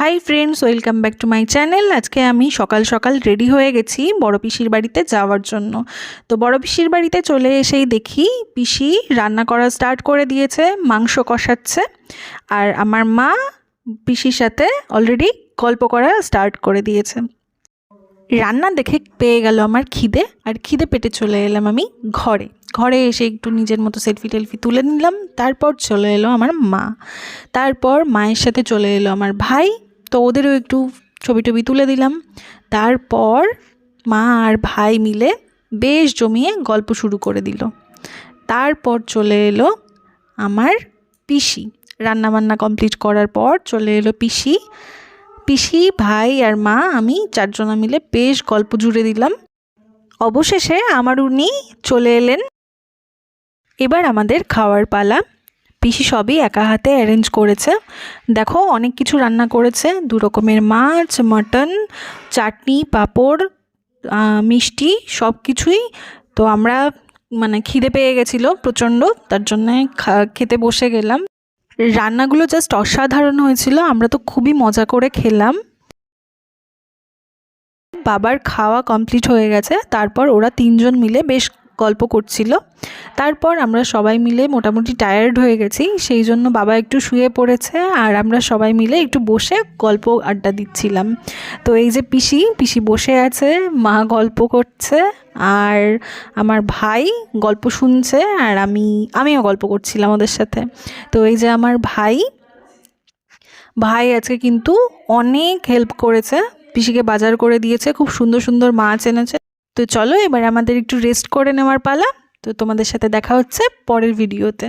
Hi friends welcome back to my channel আজকে আমি সকাল সকাল রেডি হয়ে গেছি বড় পিসির বাড়িতে যাওয়ার জন্য। তো বড় পিসির বাড়িতে চলে এসেই দেখি পিসি রান্না করা স্টার্ট করে দিয়েছে, মাংস কষাচ্ছে। আর আমার মা পিসির সাথে অলরেডি গল্প করা স্টার্ট করে দিয়েছে। রান্না দেখে পেয়ে গেল আমার খিদে, আর খিদে পেটে চলে এলাম আমি ঘরে। ঘরে এসে একটু নিজের মতো সেলফি টেলফি তুলে নিলাম, তারপর চলে এলো আমার মা। তারপর মায়ের সাথে চলে এলো আমার ভাই তো ওদেরও একটু ছবি টবি তুলে দিলাম। তারপর মা আর ভাই মিলে বেশ জমিয়ে গল্প শুরু করে দিল। তারপর চলে এলো আমার পিসি। রান্নাবান্না কমপ্লিট করার পর চলে এলো পিসি। পিসি, ভাই আর মা, আমি চারজনা মিলে বেশ গল্প জুড়ে দিলাম। অবশেষে আমার উনি চলে এলেন। এবার আমাদের খাওয়ার পালা। পিসি সবই একা হাতে অ্যারেঞ্জ করেছে। দেখো অনেক কিছু রান্না করেছে। দু রকমের মাছ মটন চাটনি, পাঁপড় মিষ্টি সব কিছুই তো আমরা মানে খিদে পেয়ে গেছিল প্রচণ্ড, তার জন্যে খেতে বসে গেলাম। রান্নাগুলো জাস্ট অসাধারণ হয়েছিল, আমরা তো খুবই মজা করে খেলাম। বাবার খাওয়া কমপ্লিট হয়ে গেছে, তারপর ওরা তিনজন মিলে বেশ গল্প করছিল। তারপর আমরা সবাই মিলে মোটামুটি টায়ার্ড হয়ে গেছি, সেই জন্য বাবা একটু শুয়ে পড়েছে আর আমরা সবাই মিলে একটু বসে গল্প আড্ডা দিচ্ছিলাম। তো এই যে পিসি পিসি বসে আছে, মা গল্প করছে আর আমার ভাই গল্প শুনছে আর আমি, আমিও গল্প করছিলাম ওদের সাথে। তো এই যে আমার ভাই ভাই আজকে কিন্তু অনেক হেল্প করেছে, পিসিকে বাজার করে দিয়েছে, খুব সুন্দর সুন্দর মাছ এনেছে। তো চলো এবার আমাদের একটু রেস্ট করে নেওয়ার পালা। তো তোমাদের সাথে দেখা হচ্ছে পরের ভিডিওতে